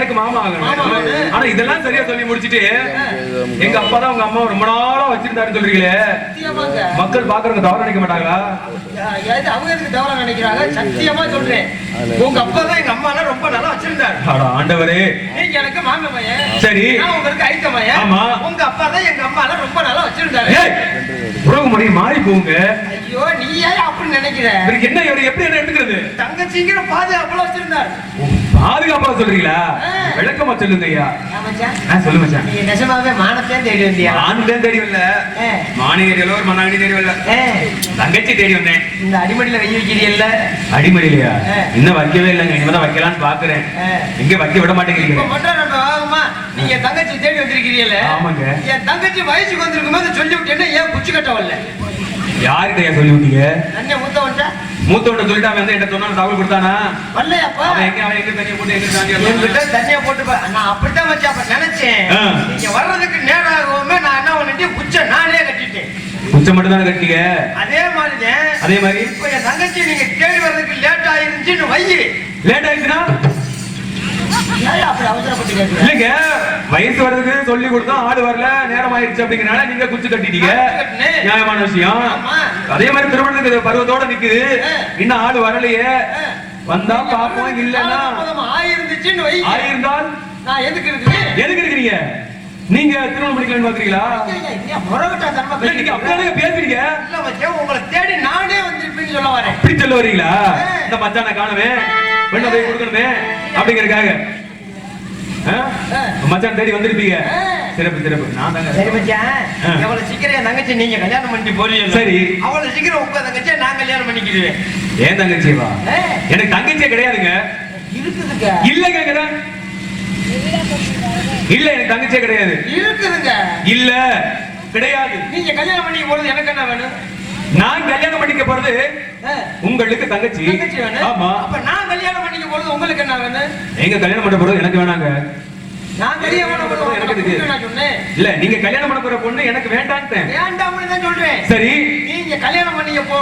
எனக்கு மாமா ஆகணும். ஆனா இதெல்லாம் சரியா சொல்லி முடிச்சிட்டு எங்க அப்பா தான் உங்க அம்மா ரொம்ப நாளா வச்சிருந்தாருன்னு சொல்றீங்களே? சத்தியமாங்க. மக்கள் பாக்குறவங்க தவறு நினைக்க மாட்டாங்களா? அவங்க எதுக்கு தவறா நினைக்கிறாங்க? சத்தியமா சொல்றேன். உங்க அப்பா தான் எங்க அம்மா ரொம்ப நல்லா வச்சிருந்தாரு. அட ஆண்டவரே. நீங்க எனக்கு மாம பையன் சரி. நான் உங்களுக்கு ஐத்த பையன் ஆமா. உங்க அப்பா தான் எங்க அம்மா ரொம்ப நல்லா வச்சிருந்தாரு. ஏய், உறவு முறை மாறி போங்க ஐயோ நீ ஏன் அப்படி நினைக்கிற இவருக்கு என்ன இவரு எப்படி என்ன எடுக்கிறது தங்கச்சிங்கிற பாதுகாப்புல வச்சிருந்தாரு. பாதுகாப்பா சொல்றீங்களா. விளக்கமா சொல்லுங்க ஐயா. சொல்லு மச்சான். நீங்க நெசமாவே மானத்தையும் தேடி வந்தியா ஆண்தான் தேடி வரல. தேடி ஒரு மண்ணாங்கடி தேடி வரல. தங்கச்சி தேடி வந்தேன். இந்த அடிமடியில கை வைக்கிறீல்ல? அடிமடியிலையா. இன்னும் வைக்கவே இல்லைங்க இனிமேதான் வைக்கலாம்னு பாக்குறேன். எங்க வைக்க விட மாட்டேங்கிறீங்க? நீங்க தங்கச்சி தேடி வந்திருக்கிறீல்ல ஆமாங்க. என் தங்கச்சி வயசுக்கு வந்திருக்கும் போது சொல்லி விட்டேன்னா ஏன் குச்சி கட்ட வரல? யாருக்கிட்ட சொல்லி விட்டீங்க? மூத்தவன்ட்ட? சொல்லிட்டு அவன் என்கிட்ட சொன்னா தகவல் கொடுத்தானா? வரலையாப்பா அவன் எங்க அவன் எங்க தனியா போட்டு எங்க வந்தானா? தனியா போட்டு நான் அப்படித்தான் வச்சு அப்ப நினைச்சேன். நீங்க வர்றதுக்கு நேரம் ஆகுமே நான் என்ன பண்ணிட்டு குச்ச நானே கட்டிட்டேன். குச்சம் மட்டும் தானே கட்டிங்க அதே மாதிரிதான் அதே மாதிரி? இப்ப என் தங்கச்சி நீங்க தேடி வர்றதுக்கு லேட் ஆயிருந்துச்சுன்னு வை லேட் ஆயிடுச்சுன்னா இல்லைங்க வயசு வர்றதுக்கு சொல்லி கொடுத்தோம் ஆடு வரல நேரம் ஆயிடுச்சு அப்படிங்கறனால நீங்க குச்சி கட்டிட்டீங்க. நியாயமான விஷயம். அதே மாதிரி திருமணத்துக்கு பருவத்தோட நிக்குது. இன்னும் ஆடு வரலையே. வந்தா பாப்போம் இல்லன்னா ஆயிருந்தால்? நான் எதுக்கு இருக்குது எதுக்கு இருக்கிறீங்க? நீங்க திருமணம் பண்ணிக்கலாம்னு பாக்குறீங்களா நீங்க அப்படியே பேசுறீங்க. உங்களை தேடி நானே வந்திருப்பேன்னு சொல்ல வரேன். இப்படி சொல்ல வரீங்களா. இந்த மச்சான காணவே பெண்ணை போய் கொடுக்கணுமே? ஆ. மச்சான் தேடி வந்திருப்பீங்க. சிறப்பு சிறப்பு. நான் தாங்க சரி மச்சான். எவ்வளவு சீக்கிரம் என் தங்கச்சி நீங்க கல்யாணம் பண்ணிட்டு போறீங்க சரி. அவ்வளவு சீக்கிரம் உங்க தங்கச்சியை நான் கல்யாணம் பண்ணிக்கிடுவேன் ஏன் தங்கச்சிவா ஆ. எனக்கு தங்கச்சியே கிடையாதுங்க. இருக்குதுங்க. இல்ல கேக்குறேன் இல்ல எனக்கு தங்கச்சியே கிடையாது. இருக்குதுங்க. இல்ல கிடையாது. நீங்க கல்யாணம் பண்ணிக்க போறது எனக்கு என்ன வேணும்? நான் கல்யாணம் பண்ணிக்க போறது. உங்களுக்கு தங்கச்சி. ஆமா. அப்ப நான் கல்யாணம் பண்ணிக்க போறது உங்களுக்கு என்ன வேணும்? நீங்க கல்யாணம் பண்ண போறது எனக்கு வேணாங்க. நான் கல்யாணம் பண்ண போறது எனக்கு இல்ல நீங்க கல்யாணம் பண்ண போற பொண்ணு எனக்கு வேண்டான்ட்டேன். வேண்டாம்னு தான் சொல்றேன். சரி. நீங்க கல்யாணம் பண்ணிக்க போ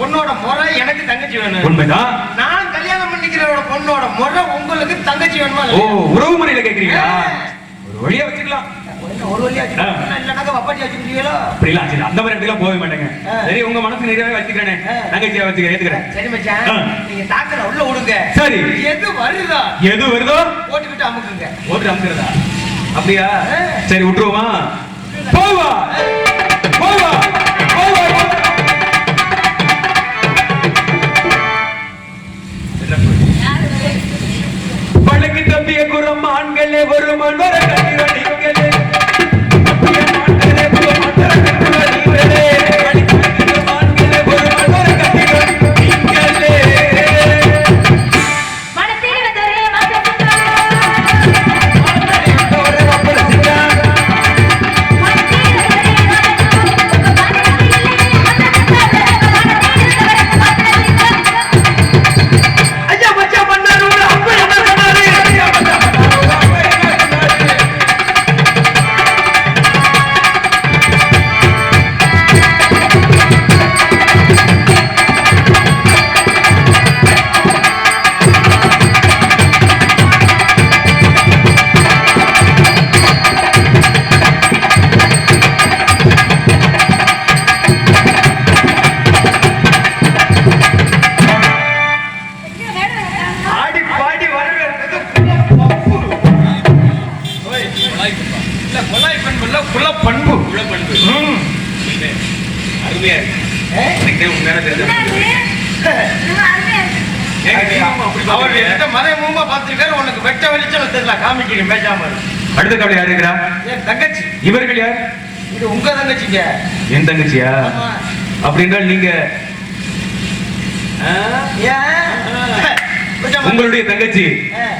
பொண்ணோட முறை எனக்கு தங்கச்சி வேணும். உண்மைதான். நான் கல்யாணம் பண்ணிக்கிறோட பொண்ணோட முறை உங்களுக்கு தங்கச்சி வேணுமா ஓ? உறவு முறையில கேக்குறீங்களா. ஒரு வழியா வச்சுக்கலாம். அந்த மாதிரி இடத்துக்கு போக மாட்டேங்க. சரி உங்க மனசு நிறையவே வச்சுக்கிறேனே. தங்கச்சியா வச்சுக்கிறேன் ஏத்துக்கிறேன். சரி மச்சான். நீங்க தாக்கல உள்ள விடுங்க. சரி. எது வருதா? எது வருதோ? போட்டுக்கிட்டு அமுக்குங்க. ஓட்டு அமுக்கிறதா? அப்படியா. சரி விட்டுருவோமா? போவா! போவா! போவா! பழகி தப்பிய குரம் ஆண்களே ஒரு மன்வர கட்டிவடிகளே அருமையா இருக்கு. ஏ? எனக்கு உண்மையான தெரிஞ்சது அவர் எந்த மறைமுகமா பார்த்திருக்காரு, உனக்கு வெட்ட வெளிச்சம் தெரியல. காமிக்கிறேன் பேசாம. அடுத்த கவலை யார் இருக்கிறா? தங்கச்சி. இவர்கள் யார்? இது உங்க தங்கச்சிங்க. என் தங்கச்சியா? ஆமா. அப்படி என்றால் நீங்க உங்களுடைய தங்கச்சி.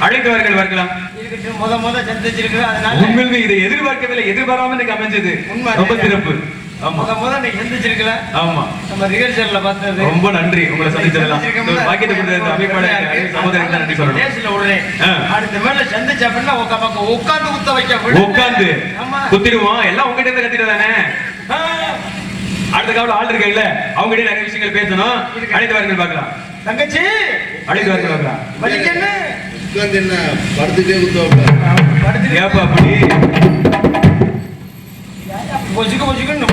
அழைத்தவர்கள் வரலாம் இருக்கட்டும், முத முத சந்திச்சிருக்கு அதனால உண்மையிலுமே இதை எதிர்பார்க்கவில்லை. எதிர்பாராம எனக்கு அமைஞ்சது. உண்மை ரொம்ப? சிறப்பு. முத முத நீ சந்திச்சிருக்கல. ஆமா. நம்ம ரிஹர்சல்ல பார்த்தது. ரொம்ப நன்றி. உங்களை சந்திச்சதெல்லாம் பாக்கியத்தை கொடுத்தது அமைப்பாளர் சகோதரருக்கு நன்றி சொல்லணும். ஆ. அடுத்த மேல சந்திச்ச அப்படின்னா உங்க பக்கம் உட்கார்ந்து குத்த வைக்க. உட்கார்ந்து ஆமா. குத்திடுவோம். எல்லாம் உங்ககிட்ட இருந்து கத்திட்டு தானே? ஆ. அடுத்த காவல ஆள் இருக்கீங்கல்ல அவங்க கிட்ட நிறைய விஷயங்கள் பேசணும். இருக்கு. அழைத்து வாருங்கள் பார்க்கலாம். தங்கச்சி! அழைத்து வாருங்கள் பார்க்கலாம். வலிக்கண்ணு உட்காந்து என்ன? படுத்துட்டே அப்படி? பொசுக்கு பொசுக்குன்னு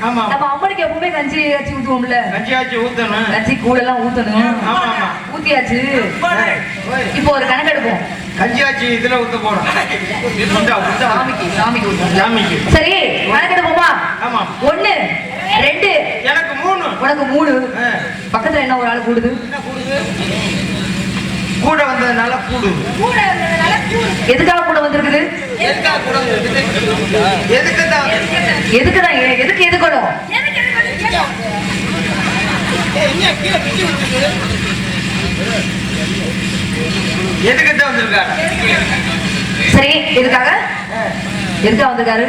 ஆமா. நம்ம அம்மனுக்கு எப்பவுமே கஞ்சி கஞ்சி ஊத்துவோம்ல ஊத்தணும். கஞ்சி கூழெல்லாம் ஊத்தணும். ஆமா, ஆமா. ஊத்தியாச்சு. ஓய், இப்போ ஒரு கணக்கெடுப்போம் கஞ்சியாச்சி இதுல ஊத்த போறோம். சாமிக்கு சாமிக்கு. சாமிக்கு. சரி கணக்கெடுப்போமா ஆமா. ஒண்ணு ரெண்டு. எனக்கு மூணு. உனக்கு மூணு. பக்கத்துல என்ன ஒரு ஆள் கூடுது? கூட வந்ததுனால கூடுது எதுக்காக கூட வந்திருக்குது? எதுக்காக கூட? எதுக்கு தான்? எதுக்கு தான்? எதுக்கு எதுக்கணும்? எதுக்கு தான் வந்திருக்காரு? சரி எதுக்காக? எதுக்காக வந்திருக்காரு?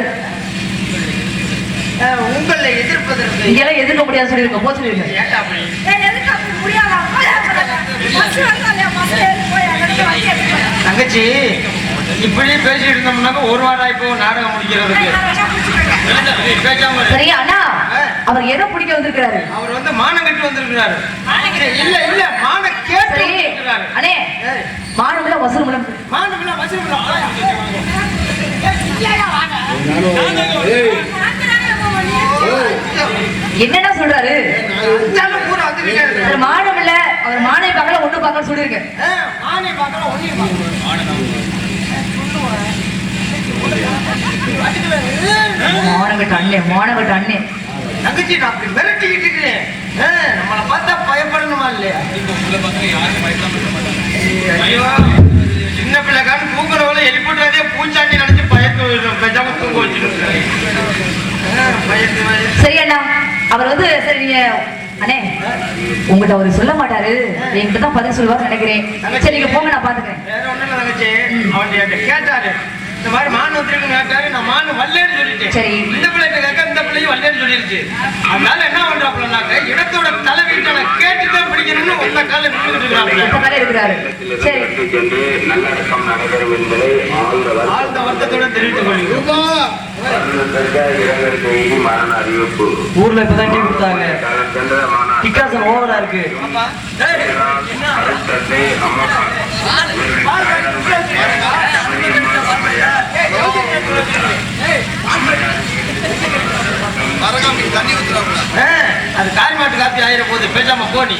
உங்களை எதிர்ப்பதற்கு. இங்கெல்லாம் எதிர்க்க முடியாது சொல்லிருக்க போ அப்படி? தங்கச்சி இப்படி பேசிட்டு இருந்தோம்னாக்க ஒரு வாரம் இப்போ நாடகம் முடிக்கிறதுக்கு. அவர் எதை பிடிக்க வந்திருக்கிறாரு. அவர் வந்து மானம் கட்டி வந்திருக்கிறாரு. இல்ல இல்ல மானம் கேட்டு அண்ணே ஏய், மானம்ல வசூலம் மானம் இல்ல வசூல் போயா. ஏய் என்னென்ன சொல்றாரு. மானம் இல்ல அவர் மானை பார்க்கல ஒண்ணு பார்க்கல சொல்லிருக்கேன் பார்க்கலாம் ஒன்னையும் பார்க்கலாம் மானகட்ட அண்ணே மானகட்ட அண்ணே. தங்கச்சி நான் அப்படி மிரட்டிக்கிட்டு இருக்கிறேன். நம்மளை பார்த்தா பயப்படணுமா இல்லையா? ஐயோ சின்ன பிள்ளைக்காரன் தூங்குறவளை எழுப்பிடுறதே பூச்சாண்டி நினைச்சு பயத்து பெஜாம தூங்க பயத்து சரி அண்ணா அவர் வந்து சரி நீங்க அண்ணே உங்ககிட்ட அவர் சொல்ல மாட்டாரு. என்கிட்ட தான் பதில் சொல்லுவார் நினைக்கிறேன். சரி நீங்க போங்க நான் பாத்துக்கிறேன். கேட்டாரு. இந்த மாதிரி மானு வந்திருக்குன்னு கேட்டாரு நான் மானு வரலன்னு சொல்லிட்டேன். சரி. இந்த பிள்ளைகிட்ட கேட்க இந்த பிள்ளையும் வரலன்னு சொல்லிருச்சு. அதனால என்ன பண்றாப்புலனாக்க இடத்தோட தலை வீட்டை கேட்டுதான் பிடிக்கணும்னு ஒன்ன கால நின்றுட்டு சரி நல்லடக்கம் நடைபெறும் என்பதை ஆழ்ந்த ஆழ்ந்த வருத்தத்தோட தெரிவித்துக் கொள்கிறோம் ஊர்ல இப்பதான் டீ கொடுத்தாங்க ஓவரா இருக்கு. அது காரி மாட்டு காப்பி ஆயிர போது பேசாம போ நீ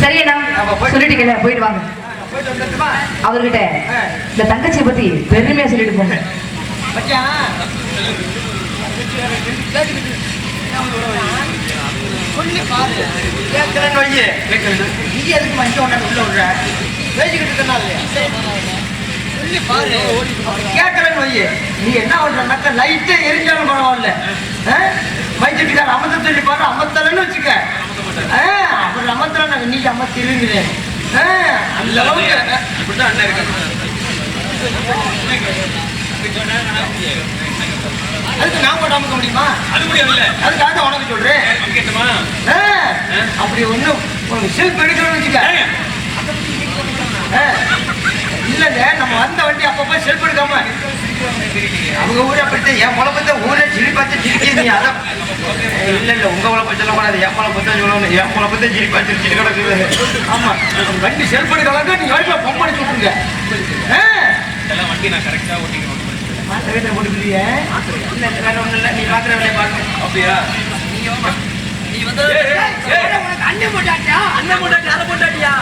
சரி அண்ணா அப்ப போய்- சொல்லிட்டீங்கல்ல போயிட்டு வாங்க. அவர்கிட்ட இந்த தங்கச்சியை பத்தி பெருமையா சொல்லிட்டு போங்க. மச்சான். சொல்லி பாரு கேட்கலன்னு வையே நீ எதுக்கு மஞ்சள் ஒண்ணு உள்ள விடுற? பேசிக்கிட்டு இருக்கனா இல்லையா? சொல்லி பாரு. கேட்கலன்னு வையே நீ என்ன பண்றனாக்க லைட்டே எரிஞ்சாலும் பரவாயில்ல. மைச்சிட்டுக்கார அமர்த்த சொல்லி பாரு. அமர்த்தலன்னு வச்சுக்க. ஆ, அப்புறம் அமர்த்தல நாங்க நீ அமர்த்திருங்கிறேன் அந்த அளவுக்கு. இப்படிதான் அண்ணன் இருக்காங்க அதுக்கு நான் போட்டு அமுக்க முடியுமா? அது முடியாதுல்ல. அதுக்காக தான் உனக்கு சொல்றேன். கேட்டுமா அப்படி ஒண்ணும் உனக்கு செல்ஃப் எடுக்கணும்னு வச்சுக்க. இல்லங்க நம்ம வந்த வண்டி அப்பப்ப செல்ஃப் எடுக்காம. அவங்க ஊரை பத்தி என் முளப்பத்த ஊரே சிரி பார்த்து சிரிக்குது நீ அதான். இல்ல இல்ல உங்க முளப்ப சொல்லக்கூடாது என் முளப்பத்த சொல்லணும். என் முளப்பத்த சிரி பார்த்து சிரி கிடக்குது. ஆமா வண்டி செல்ஃப் எடுக்கலாம் நீ வண்டியில ஆ, இதெல்லாம் வண்டி நான் கரெக்டா ஓட்டிக்கணும். மாத்திரை போட்டுக்கிறியே இல்லை வேற ஒன்றும் இல்லை. நீ மாத்திரை வேலையை பார்க்கணும். அப்படியா? நீ வந்து அண்ணன் போட்டாட்டியா? அண்ணன் போட்டாட்டி அதை போட்டாட்டியா?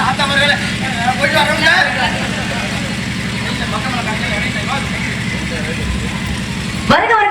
தாத்தா மருகளை போயிட்டு வரோம்ல வருக வருக.